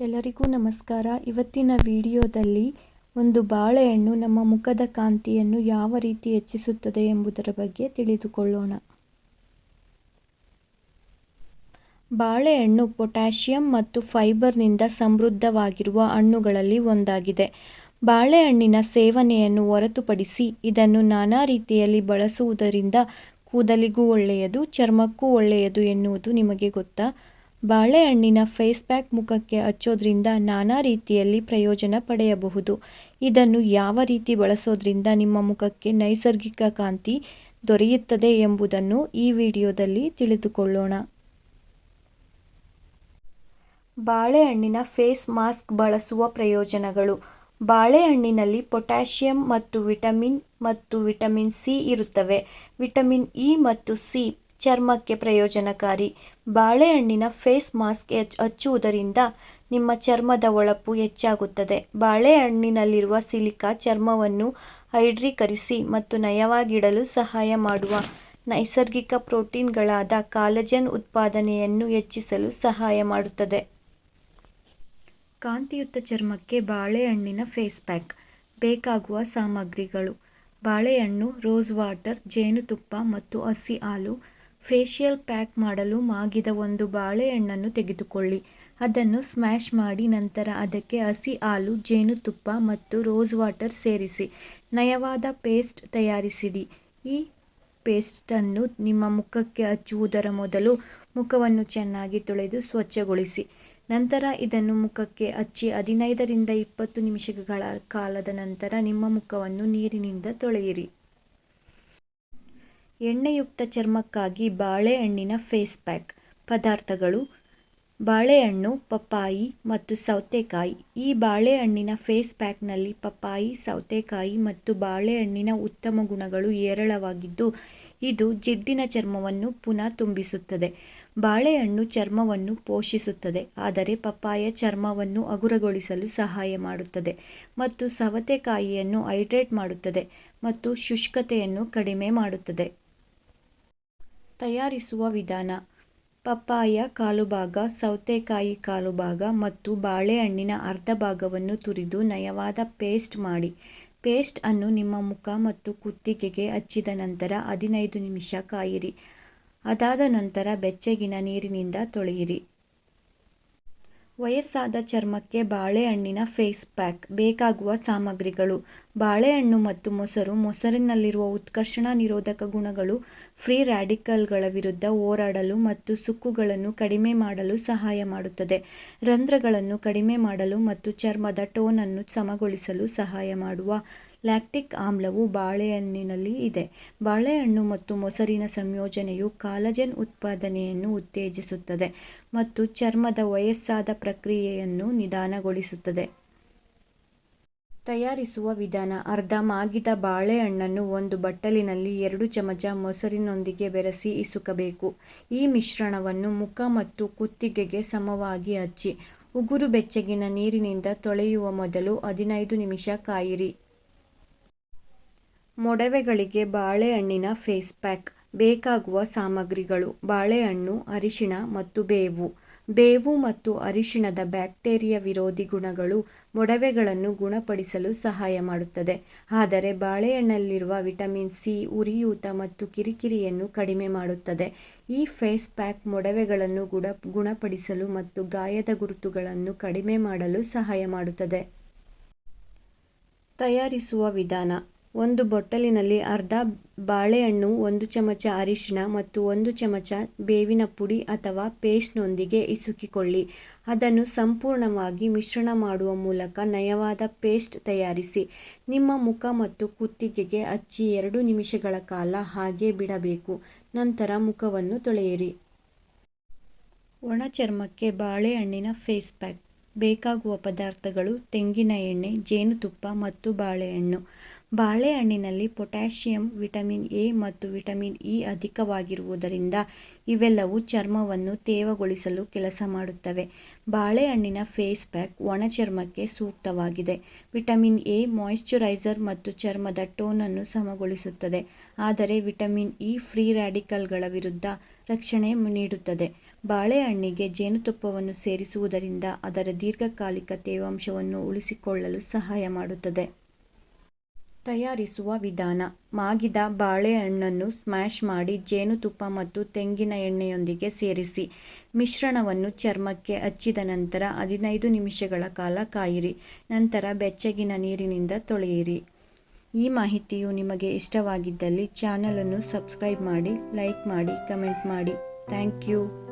ಎಲ್ಲರಿಗೂ ನಮಸ್ಕಾರ. ಇವತ್ತಿನ ವಿಡಿಯೋದಲ್ಲಿ ಒಂದು ಬಾಳೆಹಣ್ಣು ನಮ್ಮ ಮುಖದ ಕಾಂತಿಯನ್ನು ಯಾವ ರೀತಿ ಹೆಚ್ಚಿಸುತ್ತದೆ ಎಂಬುದರ ಬಗ್ಗೆ ತಿಳಿದುಕೊಳ್ಳೋಣ. ಬಾಳೆಹಣ್ಣು ಪೊಟ್ಯಾಷಿಯಂ ಮತ್ತು ಫೈಬರ್ನಿಂದ ಸಮೃದ್ಧವಾಗಿರುವ ಹಣ್ಣುಗಳಲ್ಲಿ ಒಂದಾಗಿದೆ. ಬಾಳೆಹಣ್ಣಿನ ಸೇವನೆಯನ್ನು ಹೊರತುಪಡಿಸಿ ಇದನ್ನು ನಾನಾ ರೀತಿಯಲ್ಲಿ ಬಳಸುವುದರಿಂದ ಕೂದಲಿಗೂ ಒಳ್ಳೆಯದು, ಚರ್ಮಕ್ಕೂ ಒಳ್ಳೆಯದು ಎನ್ನುವುದು ನಿಮಗೆ ಗೊತ್ತಾ? ಬಾಳೆಹಣ್ಣಿನ ಫೇಸ್ ಪ್ಯಾಕ್ ಮುಖಕ್ಕೆ ಹಚ್ಚೋದ್ರಿಂದ ನಾನಾ ರೀತಿಯಲ್ಲಿ ಪ್ರಯೋಜನ ಪಡೆಯಬಹುದು. ಇದನ್ನು ಯಾವ ರೀತಿ ಬಳಸೋದ್ರಿಂದ ನಿಮ್ಮ ಮುಖಕ್ಕೆ ನೈಸರ್ಗಿಕ ಕಾಂತಿ ದೊರೆಯುತ್ತದೆ ಎಂಬುದನ್ನು ಈ ವಿಡಿಯೋದಲ್ಲಿ ತಿಳಿದುಕೊಳ್ಳೋಣ. ಬಾಳೆಹಣ್ಣಿನ ಫೇಸ್ ಮಾಸ್ಕ್ ಬಳಸುವ ಪ್ರಯೋಜನಗಳು. ಬಾಳೆಹಣ್ಣಿನಲ್ಲಿ ಪೊಟ್ಯಾಷಿಯಂ ಮತ್ತು ವಿಟಮಿನ್ ಮತ್ತು ವಿಟಮಿನ್ ಸಿ ಇರುತ್ತವೆ. ವಿಟಮಿನ್ ಇ ಮತ್ತು ಸಿ ಚರ್ಮಕ್ಕೆ ಪ್ರಯೋಜನಕಾರಿ. ಬಾಳೆಹಣ್ಣಿನ ಫೇಸ್ ಮಾಸ್ಕ್ ಹಚ್ಚುವುದರಿಂದ ನಿಮ್ಮ ಚರ್ಮದ ಹೊಳಪು ಹೆಚ್ಚಾಗುತ್ತದೆ. ಬಾಳೆಹಣ್ಣಿನಲ್ಲಿರುವ ಸಿಲಿಕಾ ಚರ್ಮವನ್ನು ಹೈಡ್ರೀಕರಿಸಿ ಮತ್ತು ನಯವಾಗಿಡಲು ಸಹಾಯ ಮಾಡುವ ನೈಸರ್ಗಿಕ ಪ್ರೋಟೀನ್ಗಳಾದ ಕಾಲಜನ್ ಉತ್ಪಾದನೆಯನ್ನು ಹೆಚ್ಚಿಸಲು ಸಹಾಯ ಮಾಡುತ್ತದೆ. ಕಾಂತಿಯುತ ಚರ್ಮಕ್ಕೆ ಬಾಳೆಹಣ್ಣಿನ ಫೇಸ್ ಪ್ಯಾಕ್ ಬೇಕಾಗುವ ಸಾಮಗ್ರಿಗಳು. ಬಾಳೆಹಣ್ಣು, ರೋಸ್ ವಾಟರ್, ಜೇನುತುಪ್ಪ ಮತ್ತು ಹಸಿ ಹಾಲು ಫೇಶಿಯಲ್ ಪ್ಯಾಕ್ ಮಾಡಲು ಮಾಗಿದ ಒಂದು ಬಾಳೆಹಣ್ಣನ್ನು ತೆಗೆದುಕೊಳ್ಳಿ. ಅದನ್ನು ಸ್ಮ್ಯಾಶ್ ಮಾಡಿ ನಂತರ ಅದಕ್ಕೆ ಹಸಿ ಹಾಲು, ಜೇನುತುಪ್ಪ ಮತ್ತು ರೋಸ್ ವಾಟರ್ ಸೇರಿಸಿ. ನಯವಾದ ಪೇಸ್ಟ್ ತಯಾರಿಸಿಡಿ. ಈ ಪೇಸ್ಟನ್ನು ನಿಮ್ಮ ಮುಖಕ್ಕೆ ಹಚ್ಚುವುದರ ಮೊದಲು ಮುಖವನ್ನು ಚೆನ್ನಾಗಿ ತೊಳೆದು ಸ್ವಚ್ಛಗೊಳಿಸಿ. ನಂತರ ಇದನ್ನು ಮುಖಕ್ಕೆ ಹಚ್ಚಿ ಹದಿನೈದರಿಂದ ಇಪ್ಪತ್ತು ನಿಮಿಷಗಳ ಕಾಲದ ನಂತರ ನಿಮ್ಮ ಮುಖವನ್ನು ನೀರಿನಿಂದ ತೊಳೆಯಿರಿ. ಎಣ್ಣೆಯುಕ್ತ ಚರ್ಮಕ್ಕಾಗಿ ಬಾಳೆಹಣ್ಣಿನ ಫೇಸ್ ಪ್ಯಾಕ್. ಪದಾರ್ಥಗಳು ಬಾಳೆಹಣ್ಣು, ಪಪ್ಪಾಯಿ ಮತ್ತು ಸೌತೆಕಾಯಿ. ಈ ಬಾಳೆಹಣ್ಣಿನ ಫೇಸ್ ಪ್ಯಾಕ್ನಲ್ಲಿ ಪಪ್ಪಾಯಿ, ಸೌತೆಕಾಯಿ ಮತ್ತು ಬಾಳೆಹಣ್ಣಿನ ಉತ್ತಮ ಗುಣಗಳು ಹೇರಳವಾಗಿದ್ದು, ಇದು ಜಿಡ್ಡಿನ ಚರ್ಮವನ್ನು ಪುನಃ ತುಂಬಿಸುತ್ತದೆ. ಬಾಳೆಹಣ್ಣು ಚರ್ಮವನ್ನು ಪೋಷಿಸುತ್ತದೆ, ಆದರೆ ಪಪ್ಪಾಯ ಚರ್ಮವನ್ನು ಹಗುರಗೊಳಿಸಲು ಸಹಾಯ ಮಾಡುತ್ತದೆ ಮತ್ತು ಸವತೆಕಾಯಿಯನ್ನು ಹೈಡ್ರೇಟ್ ಮಾಡುತ್ತದೆ ಮತ್ತು ಶುಷ್ಕತೆಯನ್ನು ಕಡಿಮೆ ಮಾಡುತ್ತದೆ. ತಯಾರಿಸುವ ವಿಧಾನ. ಪಪ್ಪಾಯ ಕಾಲುಭಾಗ, ಸೌತೆಕಾಯಿ ಕಾಲುಭಾಗ ಮತ್ತು ಬಾಳೆಹಣ್ಣಿನ ಅರ್ಧ ಭಾಗವನ್ನು ತುರಿದು ನಯವಾದ ಪೇಸ್ಟ್ ಮಾಡಿ. ಪೇಸ್ಟ್ ಅನ್ನು ನಿಮ್ಮ ಮುಖ ಮತ್ತು ಕುತ್ತಿಗೆಗೆ ಹಚ್ಚಿದ ನಂತರ ಹದಿನೈದು ನಿಮಿಷ ಕಾಯಿರಿ. ಅದಾದ ನಂತರ ಬೆಚ್ಚಗಿನ ನೀರಿನಿಂದ ತೊಳೆಯಿರಿ. ವಯಸ್ಸಾದ ಚರ್ಮಕ್ಕೆ ಬಾಳೆಹಣ್ಣಿನ ಫೇಸ್ ಪ್ಯಾಕ್, ಬೇಕಾಗುವ ಸಾಮಗ್ರಿಗಳು, ಬಾಳೆಹಣ್ಣು ಮತ್ತು ಮೊಸರು, ಮೊಸರಿನಲ್ಲಿರುವ ಉತ್ಕರ್ಷಣ ನಿರೋಧಕ ಗುಣಗಳು, ಫ್ರೀ ರ್ಯಾಡಿಕಲ್ಗಳ ವಿರುದ್ಧ ಹೋರಾಡಲು ಮತ್ತು ಸುಕ್ಕುಗಳನ್ನು ಕಡಿಮೆ ಮಾಡಲು ಸಹಾಯ ಮಾಡುತ್ತದೆ. ರಂಧ್ರಗಳನ್ನು ಕಡಿಮೆ ಮಾಡಲು ಮತ್ತು ಚರ್ಮದ ಟೋನನ್ನು ಸಮಗೊಳಿಸಲು ಸಹಾಯ ಮಾಡುವ ಲ್ಯಾಕ್ಟಿಕ್ ಆಮ್ಲವು ಬಾಳೆಹಣ್ಣಿನಲ್ಲಿ ಇದೆ. ಬಾಳೆಹಣ್ಣು ಮತ್ತು ಮೊಸರಿನ ಸಂಯೋಜನೆಯು ಕಾಲಜನ್ ಉತ್ಪಾದನೆಯನ್ನು ಉತ್ತೇಜಿಸುತ್ತದೆ ಮತ್ತು ಚರ್ಮದ ವಯಸ್ಸಾದ ಪ್ರಕ್ರಿಯೆಯನ್ನು ನಿಧಾನಗೊಳಿಸುತ್ತದೆ. ತಯಾರಿಸುವ ವಿಧಾನ, ಅರ್ಧ ಮಾಗಿದ ಬಾಳೆಹಣ್ಣನ್ನು ಒಂದು ಬಟ್ಟಲಿನಲ್ಲಿ ಎರಡು ಚಮಚ ಮೊಸರಿನೊಂದಿಗೆ ಬೆರೆಸಿ ಇಸುಕಬೇಕು. ಈ ಮಿಶ್ರಣವನ್ನು ಮುಖ ಮತ್ತು ಕುತ್ತಿಗೆಗೆ ಸಮವಾಗಿ ಹಚ್ಚಿ, ಉಗುರು ಬೆಚ್ಚಗಿನ ನೀರಿನಿಂದ ತೊಳೆಯುವ ಮೊದಲು ಹದಿನೈದು ನಿಮಿಷ ಕಾಯಿರಿ. ಮೊಡವೆಗಳಿಗೆ ಬಾಳೆಹಣ್ಣಿನ ಫೇಸ್ ಪ್ಯಾಕ್, ಬೇಕಾಗುವ ಸಾಮಗ್ರಿಗಳು, ಬಾಳೆಹಣ್ಣು, ಅರಿಶಿಣ ಮತ್ತು ಬೇವು. ಬೇವು ಮತ್ತು ಅರಿಶಿಣದ ಬ್ಯಾಕ್ಟೀರಿಯಾ ವಿರೋಧಿ ಗುಣಗಳು ಮೊಡವೆಗಳನ್ನು ಗುಣಪಡಿಸಲು ಸಹಾಯ ಮಾಡುತ್ತದೆ. ಆದರೆ ಬಾಳೆಹಣ್ಣಲ್ಲಿರುವ ವಿಟಮಿನ್ ಸಿ ಉರಿಯೂತ ಮತ್ತು ಕಿರಿಕಿರಿಯನ್ನು ಕಡಿಮೆ ಮಾಡುತ್ತದೆ. ಈ ಫೇಸ್ ಪ್ಯಾಕ್ ಮೊಡವೆಗಳನ್ನು ಗುಣ ಗುಣಪಡಿಸಲು ಮತ್ತು ಗಾಯದ ಗುರುತುಗಳನ್ನು ಕಡಿಮೆ ಮಾಡಲು ಸಹಾಯ ಮಾಡುತ್ತದೆ. ತಯಾರಿಸುವ ವಿಧಾನ. ಒಂದು ಬೊಟ್ಟಲಿನಲ್ಲಿ ಅರ್ಧ ಬಾಳೆಹಣ್ಣು, ಒಂದು ಚಮಚ ಅರಿಶಿಣ ಮತ್ತು ಒಂದು ಚಮಚ ಬೇವಿನ ಪುಡಿ ಅಥವಾ ಪೇಸ್ಟ್ನೊಂದಿಗೆ ಇಸುಕಿಕೊಳ್ಳಿ. ಅದನ್ನು ಸಂಪೂರ್ಣವಾಗಿ ಮಿಶ್ರಣ ಮಾಡುವ ಮೂಲಕ ನಯವಾದ ಪೇಸ್ಟ್ ತಯಾರಿಸಿ, ನಿಮ್ಮ ಮುಖ ಮತ್ತು ಕುತ್ತಿಗೆಗೆ ಹಚ್ಚಿ ಎರಡು ನಿಮಿಷಗಳ ಕಾಲ ಹಾಗೆ ಬಿಡಬೇಕು. ನಂತರ ಮುಖವನ್ನು ತೊಳೆಯಿರಿ. ಒಣ ಚರ್ಮಕ್ಕೆ ಬಾಳೆಹಣ್ಣಿನ ಫೇಸ್ ಪ್ಯಾಕ್. ಬೇಕಾಗುವ ಪದಾರ್ಥಗಳು ತೆಂಗಿನ ಎಣ್ಣೆ, ಜೇನುತುಪ್ಪ ಮತ್ತು ಬಾಳೆಹಣ್ಣು. ಬಾಳೆಹಣ್ಣಿನಲ್ಲಿ ಪೊಟ್ಯಾಷಿಯಂ, ವಿಟಮಿನ್ ಎ ಮತ್ತು ವಿಟಮಿನ್ ಇ ಅಧಿಕವಾಗಿರುವುದರಿಂದ ಇವೆಲ್ಲವೂ ಚರ್ಮವನ್ನು ತೇವಗೊಳಿಸಲು ಕೆಲಸ ಮಾಡುತ್ತವೆ. ಬಾಳೆಹಣ್ಣಿನ ಫೇಸ್ ಪ್ಯಾಕ್ ಒಣ ಚರ್ಮಕ್ಕೆ ಸೂಕ್ತವಾಗಿದೆ. ವಿಟಮಿನ್ ಎ ಮಾಯಿಶ್ಚರೈಸರ್ ಮತ್ತು ಚರ್ಮದ ಟೋನನ್ನು ಸಮಗೊಳಿಸುತ್ತದೆ. ಆದರೆ ವಿಟಮಿನ್ ಇ ಫ್ರೀ ರ್ಯಾಡಿಕಲ್ಗಳ ವಿರುದ್ಧ ರಕ್ಷಣೆ ನೀಡುತ್ತದೆ. ಬಾಳೆಹಣ್ಣಿಗೆ ಜೇನುತುಪ್ಪವನ್ನು ಸೇರಿಸುವುದರಿಂದ ಅದರ ದೀರ್ಘಕಾಲಿಕ ತೇವಾಂಶವನ್ನು ಉಳಿಸಿಕೊಳ್ಳಲು ಸಹಾಯ ಮಾಡುತ್ತದೆ. ತಯಾರಿಸುವ ವಿಧಾನ. ಮಾಗಿದ ಬಾಳೆಹಣ್ಣನ್ನು ಸ್ಮ್ಯಾಶ್ ಮಾಡಿ ಜೇನುತುಪ್ಪ ಮತ್ತು ತೆಂಗಿನ ಎಣ್ಣೆಯೊಂದಿಗೆ ಸೇರಿಸಿ. ಮಿಶ್ರಣವನ್ನು ಚರ್ಮಕ್ಕೆ ಹಚ್ಚಿದ ನಂತರ ಹದಿನೈದು ನಿಮಿಷಗಳ ಕಾಲ ಕಾಯಿರಿ. ನಂತರ ಬೆಚ್ಚಗಿನ ನೀರಿನಿಂದ ತೊಳೆಯಿರಿ. ಈ ಮಾಹಿತಿಯು ನಿಮಗೆ ಇಷ್ಟವಾಗಿದ್ದಲ್ಲಿ ಚಾನಲನ್ನು ಸಬ್ಸ್ಕ್ರೈಬ್ ಮಾಡಿ, ಲೈಕ್ ಮಾಡಿ, ಕಮೆಂಟ್ ಮಾಡಿ. Thank you.